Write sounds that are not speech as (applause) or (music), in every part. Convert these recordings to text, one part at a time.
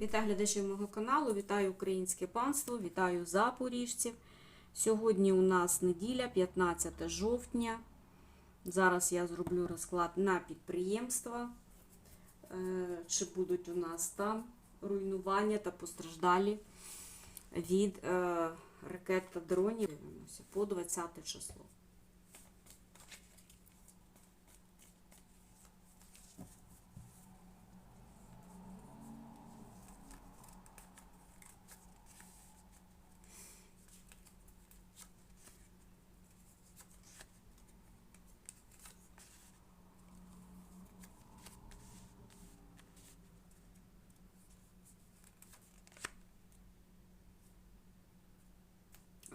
Вітаю глядачів мого каналу, вітаю українське панство, вітаю запоріжців. Сьогодні у нас неділя, 15 жовтня. Зараз я зроблю розклад на підприємства. Е, Чи будуть у нас там руйнування та постраждалі від е, ракет та дронів по 20 число.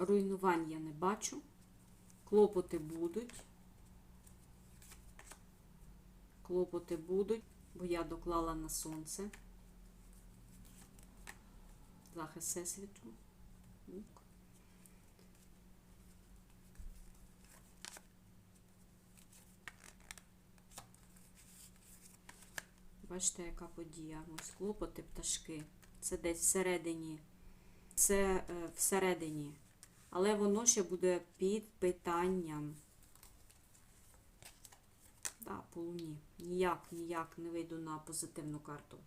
Руйнувань я не бачу. Клопоти будуть. Клопоти будуть, бо я доклала на сонце. Захист всесвіту. Бачите, яка подія. Ось клопоти, пташки. Це десь всередині. Це е, всередині. Але воно ще буде під питанням. Да, по луні. Ніяк, ніяк не вийду на позитивну карту.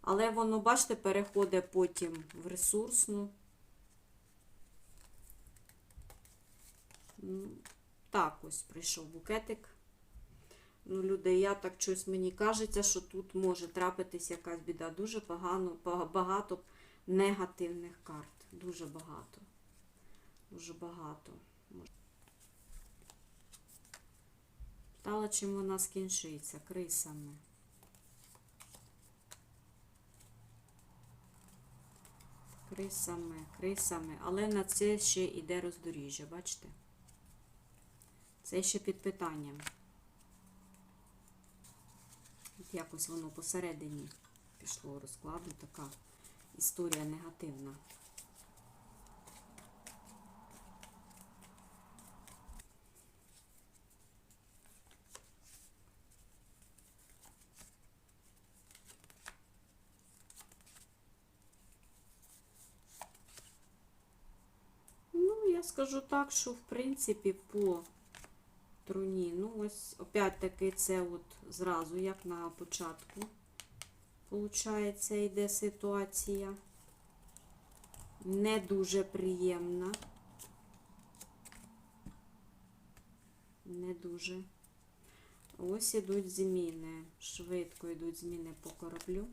Але воно, бачите, переходить потім в ресурсну. Ну, Так, ось прийшов букетик. Ну, люди, я так щось мені кажеться, що тут може трапитись якась біда. Дуже погано, багато негативних карт. Дуже багато. Дуже багато. Питала, чим вона скінчиться? Крисами. Крисами, крисами. Але на це ще йде роздоріжжя, бачите? Це ще під питанням. Якось воно посередині пішло розкладу, така історія негативна. Ну, я скажу так, що в принципі по труні, ну ось опять-таки це от зразу, як на початку, получається, йде ситуація. Не дуже приємна. Не дуже. Ось ідуть зміни. Швидко йдуть зміни по кораблю.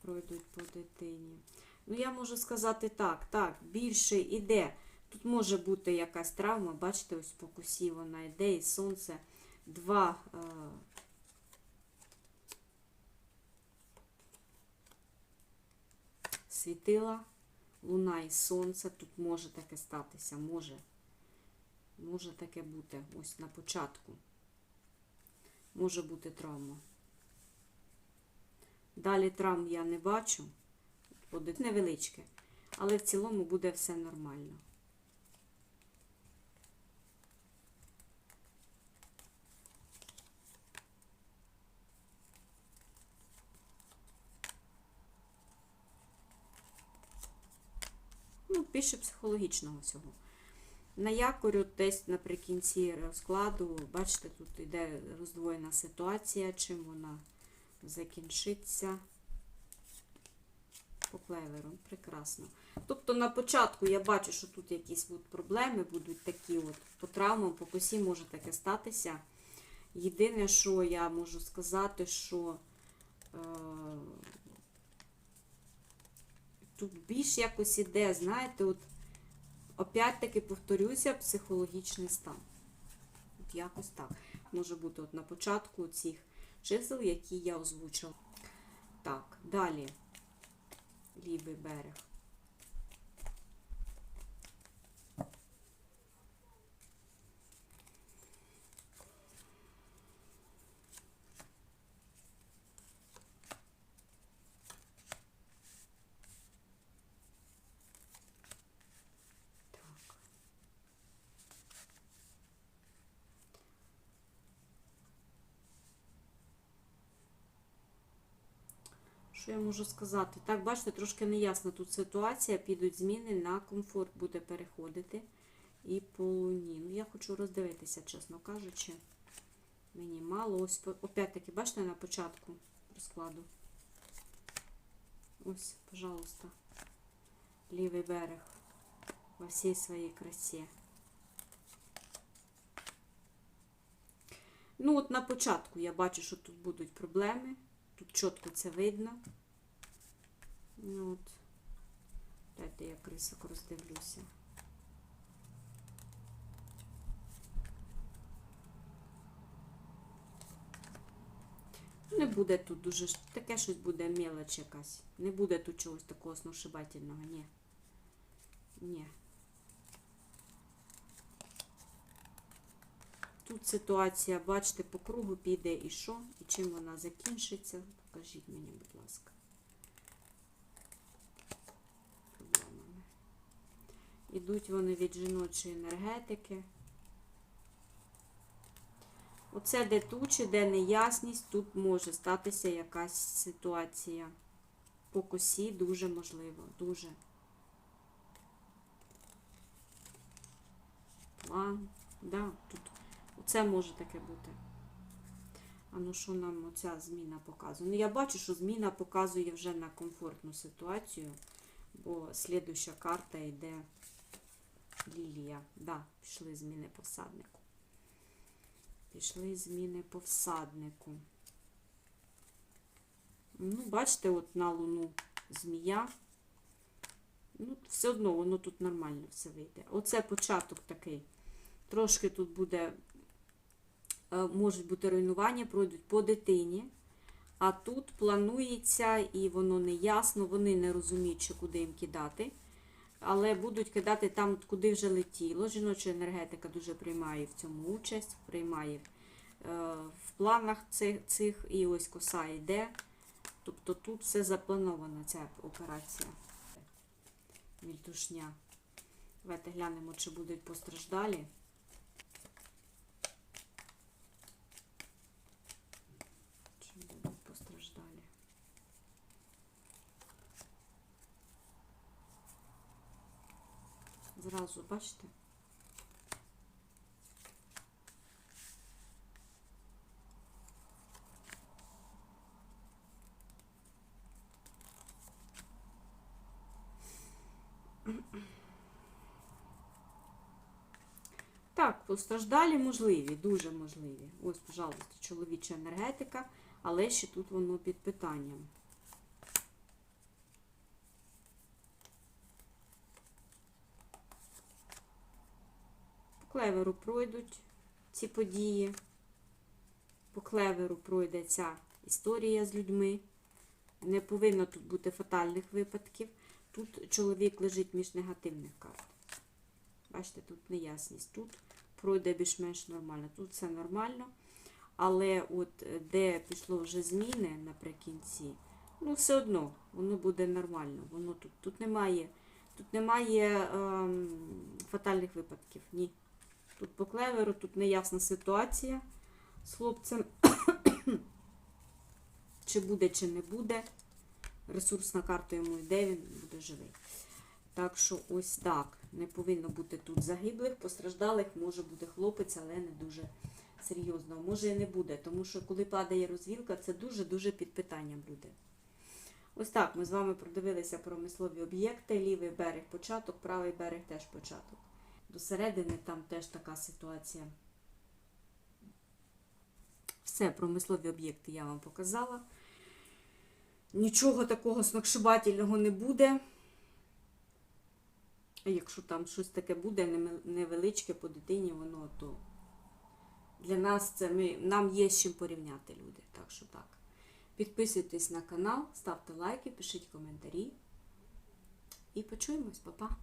Пройдуть по дитині. Ну, я можу сказати так, так, більше іде. Тут може бути якась травма, бачите, ось по косі вона йде, і сонце. Два е, світила, луна і сонце. Тут може таке статися, може. Може таке бути ось на початку. Може бути травма. Далі травм я не бачу. Буде невеличке, але в цілому буде все нормально. Ну, більше психологічного всього. На якорю десь наприкінці розкладу, бачите, тут йде роздвоєна ситуація, чим вона закінчиться по. Прекрасно. Тобто на початку я бачу, що тут якісь от проблеми будуть такі от по травмам, по косі може таке статися. Єдине, що я можу сказати, що е, тут більш якось іде, знаєте, от опять-таки повторюся, психологічний стан. От якось так. Може бути от на початку цих чисел, які я озвучила. Так, далі. Лівий берег. Що я можу сказати? Так, бачите, трошки неясна тут ситуація. Підуть зміни на комфорт буде переходити. І по луні. Ну, я хочу роздивитися, чесно кажучи. Мені мало. Ось, опять-таки, бачите, на початку розкладу. Ось, пожалуйста. Лівий берег во всій своїй красі. Ну, от на початку я бачу, що тут будуть проблеми. Тут чітко це видно. Ну, от. Дайте я крисок роздивлюся. Не буде тут дуже таке щось буде мелоч якась. Не буде тут чогось такого сношибательного, ні. Ні. Тут ситуація, бачите, по кругу піде і що, і чим вона закінчиться. Покажіть мені, будь ласка. Проблемами. Ідуть вони від жіночої енергетики. Оце де тучі, де неясність, тут може статися якась ситуація. По косі дуже можливо, дуже. План, да, тут оце може таке бути. А ну що нам оця зміна показує? Ну я бачу, що зміна показує вже на комфортну ситуацію, бо слідуща карта йде лілія. Да, пішли зміни по всаднику. Пішли зміни по всаднику. Ну, бачите, от на луну змія. Ну, все одно воно тут нормально все вийде. Оце початок такий. Трошки тут буде, можуть бути руйнування, пройдуть по дитині. А тут планується, і воно не ясно, вони не розуміють, що куди їм кидати. Але будуть кидати там, куди вже летіло. Жіноча енергетика дуже приймає в цьому участь, приймає е, в планах цих і ось коса йде. Тобто тут все заплановано, ця операція. Мільтушня. Давайте глянемо, чи будуть постраждалі. Чи будуть постраждалі? Зразу, бачите? Так, постраждалі можливі, дуже можливі. Ось, пожалуйста, чоловіча енергетика, але ще тут воно під питанням. Клеверу пройдуть ці події. По клеверу пройде ця історія з людьми. Не повинно тут бути фатальних випадків. Тут чоловік лежить між негативних карт. Бачите, тут неясність. Тут пройде більш-менш нормально. Тут все нормально. Але от е, де пішло вже зміни наприкінці, ну все одно воно буде нормально. Воно тут, тут немає, тут немає ем, фатальних випадків. Ні. Тут по клеверу, тут неясна ситуація з хлопцем. (coughs) чи буде, чи не буде. Ресурсна карта йому йде, він буде живий. Так що ось так. Не повинно бути тут загиблих, постраждалих може бути хлопець, але не дуже серйозно. Може і не буде, тому що коли падає розвілка, це дуже-дуже під питанням буде. Ось так ми з вами продивилися промислові об'єкти. Лівий берег початок, правий берег теж початок. До середини там теж така ситуація. Все, промислові об'єкти я вам показала. Нічого такого сногсшибательного не буде. А якщо там щось таке буде, невеличке по дитині, воно то для нас це ми, нам є з чим порівняти люди. Так що так. Підписуйтесь на канал, ставте лайки, пишіть коментарі. І почуємось, Па-па!